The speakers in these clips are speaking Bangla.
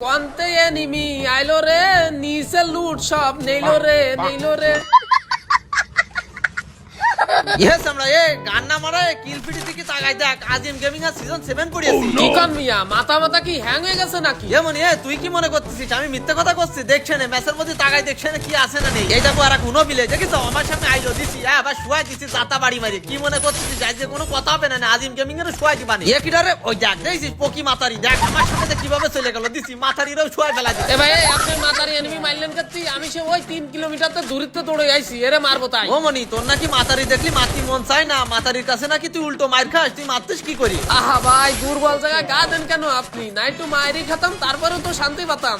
কন্তে এনিমি আইলো রে নিচে লুট সব নেইলো রে নেইলো রে ইয়েস আমরা এ গান না মারে থেকে তাকাই। দেখ আজিম গেমিং এর সিজন 7 পড়িয়েছি কি কন মিয়া? মাথা মাথা কি হ্যাং হয়ে গেছে নাকি? এ তুই কি মনে করতেছিস? আমি মিথ্যে কথা করছি দেখছে না ম্যাচের মধ্যে তাকাই দেখছে না কি আছে না নেই। এই দেখো আর কোনো বিলে দেখিস আমার সামনে আইলো দিছি হ্যাঁ আবার শুয়াই দিছি জাতা বাড়ি মারি কি মনে করতেছিস? যাই যে কোনো কথা হবে না না আজিম গেমিং এর শুয়াই এ কি রে? ওই দেখ দেখছিস পকি মাতারি? দেখ আমার সামনে কীভাবে চলে গেল দিছি মাতারিরও শুয়াই ফেলা দিছি। এ ভাই আপনি মাথার এনিমি মারলেন করছি আমি সে ওই তিন কিলোমিটার তো দূরত্বে দৌড়ে আইছি এরে মারবো তাই। ও মনি তোর নাকি মাতারি দেখলি মাতি মন চাই না, মাতারির কাছে নাকি তুই উল্টো মার খাস, তুই মারতিস কি করি? আহা ভাই, দুর্বল জায়গায় গা দেন কেন আপনি? নাই তো মায়েরই খাতাম, তারপরেও তো শান্তি পাতাম।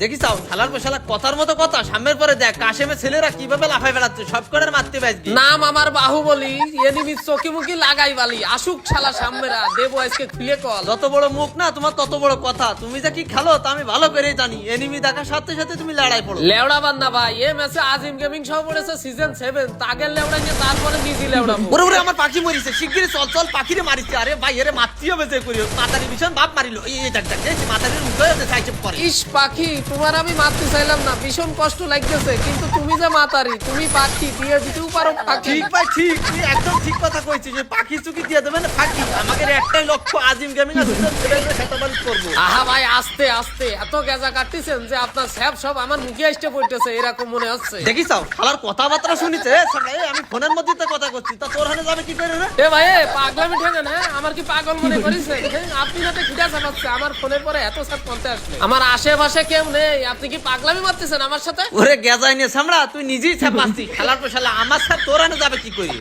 দেখিস শালার পশালা কথার মতো কথা। সামনের পরে দেখ কাশেমের ছেলেরা কীভাবে লাফাই বেড়াচ্ছে সব করে মারতে পারবি নাম আমার বাহুবলি এনিমি চকি মুখি লাগাই বালি। আসুক শালা সামনেরা দেবো আজকে খুলে কল। যত বড় মুখ না তোমার তত বড় কথা। তুমি যে কি খেলো তা আমি ভালো করেই জানি। এনিমি দেখার সাথে সাথে তুমি লড়াই পড়ো। লেওড়া বান্না ভাই এ ম্যাচে আজিম গেমিং সহ পড়েছে সিজন সেভেন তাগের লেওড়া নিয়ে তারপরে নিজে লেওড়াবো। ওরে ওরে আমার পাখি মরিছে। শিগগিরই চল চল পাখিরে মারিছে। আরে ভাই এরে মারতে হবে যে করি মাতারি ভীষণ বাপ মারিলো। এই এই দেখ দেখ দেখছি মাতারির মুখে সাইজে পরে। ইস পাখি তোমার আমি মারতে চাইলাম না ভীষণ কষ্ট লাগতেছে কিন্তু তুমি যে মাতারি তুমি পাখি দিয়ে দিতেও পারো পাখি। ঠিক ভাই ঠিক তুই একদম ঠিক কথা কইছিস যে পাখি চুকি দিয়ে দেবে না ফাঁকি আমাদের একটাই লক্ষ্য আজিম গেমিং আর সিজন সেভেন শতবাল করব। আহা ভাই আস্তে আস্তে এত গেজা কাটতেছেন যে আপনার স্যাপ সব আমার মুখে আসতে পড়তেছে এরকম মনে হচ্ছে। দেখিস শালার কথাবার্তা শুনিছে? এ আমি ফোনের মধ্যে তো কথা করছি তা তোর হানে যাবে কি করে রে? এ ভাই পাগলামি ঠেকে না আমার কি পাগল মনে করেছেন হ্যাঁ, আপনি যাতে খিদা চাপাচ্ছে আমার ফোনের পরে এত সাত পড়তে আসলে আমার আশেপাশে কেউ নেই আপনি কি পাগলামি মারতেছেন আমার সাথে? ওরে গেজাই নিয়ে সামড়া তুই নিজেই ছাপাচ্ছি খেলার পর শালা আমার সাথে তোরানো যাবে কি করি?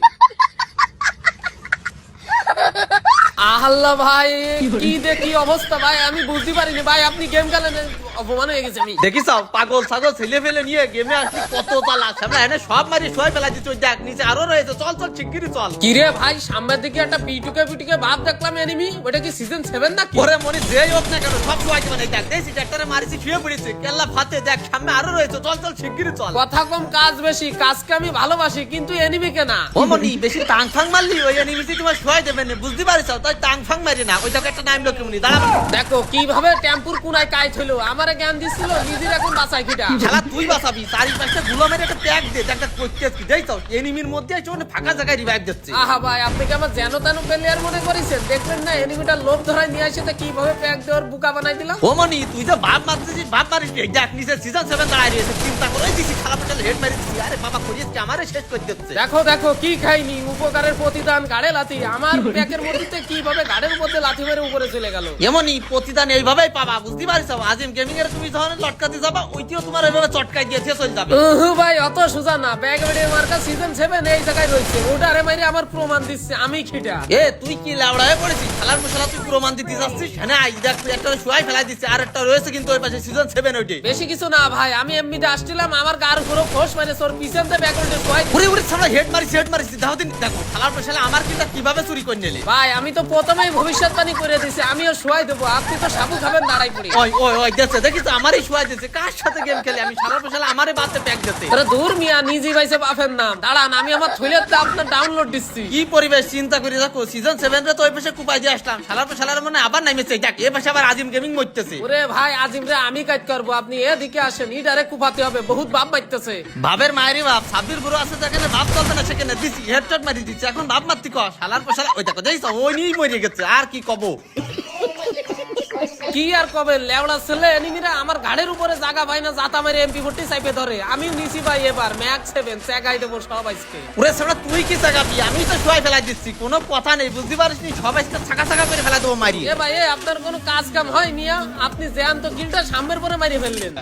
আহাল্লা ভাই কি দেখি অবস্থা ভাই আমি বুঝতে পারিনি ভাই আপনি গেম খেলেন অপমান হয়ে গেছে আমি। দেখিস পাগল ছাগল ছেলে ফেলে নিয়ে গেমে আসলি কত তালা সামনে এনে সব মারি সবাই ফেলা দিচ্ছ দেখ নিচে আরও রয়েছে চল চল শিগগিরই চল। কিরে ভাই সামনের দিকে একটা পিটুকে পিটুকে ভাব দেখলাম এনিমি ওটা কি সিজন ওরে মনে যেই হোক না কেন সব মানে দেখ ট্রাক্টরে মারিছি শুয়ে পড়েছে কেল্লা ফাতে দেখ সামনে আরও রয়েছে চল চল শিগগিরই চল। কথা কম কাজ বেশি কাজকে আমি ভালোবাসি কিন্তু এনিমি কেনা ও মনি বেশি টাং ফাং মারলি ওই এনিমিটি তোমার শোয়াই দেবে না বুঝতে পারিস তাই টাং ফাং মারি না ওই একটা নাম লোক দাঁড়া। দেখো কীভাবে টেম্পুর কুনায় আমার জ্ঞান দিছিল নিজের এখন বাঁচাই কিটা শালা তুই বাঁচাবি চারিপাশে একটা ট্যাগ দে একটা করতে কি। যাই তো এনিমির মধ্যে আছে মানে ফাঁকা জায়গায় রিভাইভ দিচ্ছে। আহা ভাই আপনি কি আমার যেন তেন প্লেয়ার মনে করেছেন? দেখলেন না এনিমিটা লোভ ধরায় নিয়ে আসে তা কীভাবে প্যাক দেওয়ার বুকা বানাই দিলাম? ও মনি তুই যে বাপ মারতেছিস বাপ মারিস। দেখ নিচে সিজন সেভেন দাঁড়ায় রয়েছে চিন্তা করে দিছি খারাপ হেড মারি আরে বাবা করিস কি? আমারে শেষ করে দিচ্ছে দেখো দেখো কি খাইনি? উপকারের প্রতিদান গাড়ে লাথি। আমার প্যাকের মধ্যে কীভাবে গাড়ের মধ্যে লাথি মেরে উপরে চলে গেল। এমনই প্রতিদান এইভাবেই পাবা বুঝতে পারিস আজিম গেমিং এর তুমি যখন লটকাতে যাবা ওইটিও তোমার এইভাবে চটকাই দিয়ে চলে যাবে। উহু ভাই অত সোজা না। ব্যাগ বেড়ে মার্কা সিজন সেভেন এই জায়গায় রয়েছে। ওটারে মাইরে আমার প্রমাণ দিচ্ছে আমি খিটা এ তুই কি লাউড়া হয়ে পড়েছিস? খেলার মশলা তুই প্রমাণ দিতে যাচ্ছিস? হ্যাঁ আই দেখ তুই একটা শুয়াই ফেলাই দিচ্ছে। আর একটা রয়েছে কিন্তু ওই পাশে সিজন সেভেন ওইটি। বেশি কিছু না ভাই আমি এমনিতে আসছিলাম আমার গার উপরে খোস মানে তোর পিছন দিয়ে ব্যাগ উল্টে শোয়াই উড়ে উড়ে সামনে হেড মারিস হেড মারিস। দাও দিন দেখো খেলার মশলা আমার কিন্তু কীভাবে চুরি করে নিলে? ভাই আমি তো প্রথমেই ভবিষ্যৎবাণী করে দিছি আমিও শোয়াই দেবো আপনি তো সাবু খাবেন দাঁড়াই পড়ি ওই ওই ওই দেখছে দেখিস আমারই শুয়াই দিচ্ছে কার সাথে গেম খেলে? আমি সারা মশলা আমারই বাতে প্যাক দিতে আরে দূর মিয়া নিজে ভাইছে বাপের নাম। দাঁড়ান আমি আমার থইলের আপনার ডাউনলোড দিচ্ছি। কি পরিবেশ চিন্তা করে দেখো সিজন সেভেন রে তো ওই পাশে কুপাই দিয়ে আসলাম। পর শালার মানে আবার নামেছে দেখ এ পাশে আবার আজিম গেমিং মরতেছে। ওরে ভাই আজিম রে আমি কাজ করব আপনি এদিকে আসেন ইডারে কুপাতে হবে বহুত বাপ মারতেছে। বাপের মায়েরই বাপ সাব্বির বুড়ো আছে যেখানে বাপ চলবে না সেখানে দিছি হেডশট মারি দিচ্ছে এখন বাপ মারতি ক? শালার পর শালা ওই দেখো দেখছ ওই নিয়েই মরে গেছে আর কি কব? কি আর কবে? লেওড়া ছেলে এনিমিরা আমার গাড়ির উপরে জায়গা ভাই না জাতা মেরে এমপি ফোর্টি চাইপে ধরে। আমিও নিছি ভাই এবার ম্যাক্স সেভেন চেগাই দেবো সব আজকে। ওরে সামনে তুই কি চাগাবি আমি তো শুয়াই ফেলাই দিচ্ছি কোনো কথা নেই বুঝতে পারিস নি? সবাই ছাকা ছাকা করে ফেলা দেবো মারি এ ভাই আপনার কোনো কাজ কাম হয় মিয়া আপনি জ্যান তো গিলটা সামনের পরে মারি ফেললেন।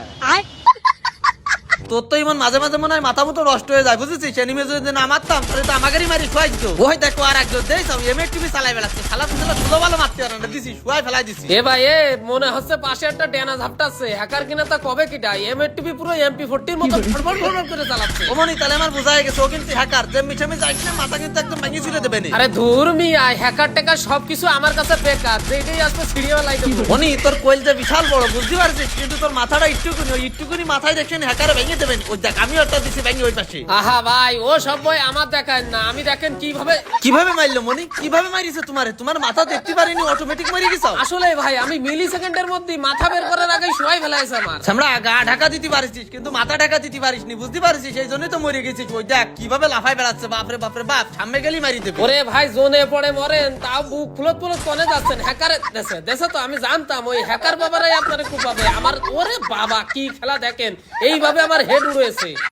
তোর তো ইমন মাঝে মাঝে মনে হয় মাথা মতো নষ্ট হয়ে যায় বুঝেছিস? এনিমে যদি না মারতাম তাহলে তো আমাকেরই মারি শুয়াই দিত। ওই দেখো আর একজন দেই সব এমএ টিভি চালাই বেড়াচ্ছে। শালা তো শালা ধুলো ভালো মারতে পারে না দিছি শুয়াই ফেলাই দিছি। এ ভাই এ মনে হচ্ছে পাশে একটা ডেনা ঝাপটাচ্ছে হ্যাকার কিনা তা কবে কিটা? এম এর টিভি পুরো এমপি ফোর্টির মতো ফটফট ফটফট করে চালাচ্ছে। ও ওমনি তাহলে আমার বোঝা হয়ে গেছে ও কিন্তু হ্যাকার যে মিঠে মিঠে যাইস না মাথা কিন্তু একদম ভেঙে ছিঁড়ে দেবে নি। আরে ধুর মিয়া হ্যাকার টেকার সবকিছু আমার কাছে বেকার। যেটাই আসবে সিরিয়াল লাইট মনি তোর কোয়েল যে বিশাল বড় বুঝতে পারছিস? কিন্তু তোর মাথাটা একটুকুনি ওই একটুকুনি মাথায় দেখছেন হ্যাকারে ভেঙে দেবেন? ওই দেখ আমি একটা দিছি ওই পাশে। আহা ভাই ও সব বই আমার দেখায় না আমি দেখেন কীভাবে কীভাবে মারলো মনি? কীভাবে মারিছে তোমারে? তোমার মাথা দেখতে পারিনি অটোমেটিক মারি গেছো আসলে ভাই আমি মিলি সেকেন্ডের মধ্যে মাথা বের করার আগে শোয়াই ফেলাইছে আমার। আমরা গা ঢাকা দিতে পারিস কিন্তু মাথা ঢাকা দিতে পারিস নি বুঝতে পারিস সেই জন্যই তো মরে গেছিস। ওই দেখ কীভাবে লাফাই বেড়াচ্ছে বাপরে বাপরে বাপ সামনে গেলি মারি দেবে। ওরে ভাই জোনে পড়ে মরেন তাও বুক ফুলত ফুলত কনে যাচ্ছেন হ্যাকারে দেশে দেশে তো আমি জানতাম ওই হ্যাকার বাবারাই আপনারা খুব পাবে আমার ওরে বাবা কি খেলা দেখেন? এইভাবে আমার হেড উড়েছে।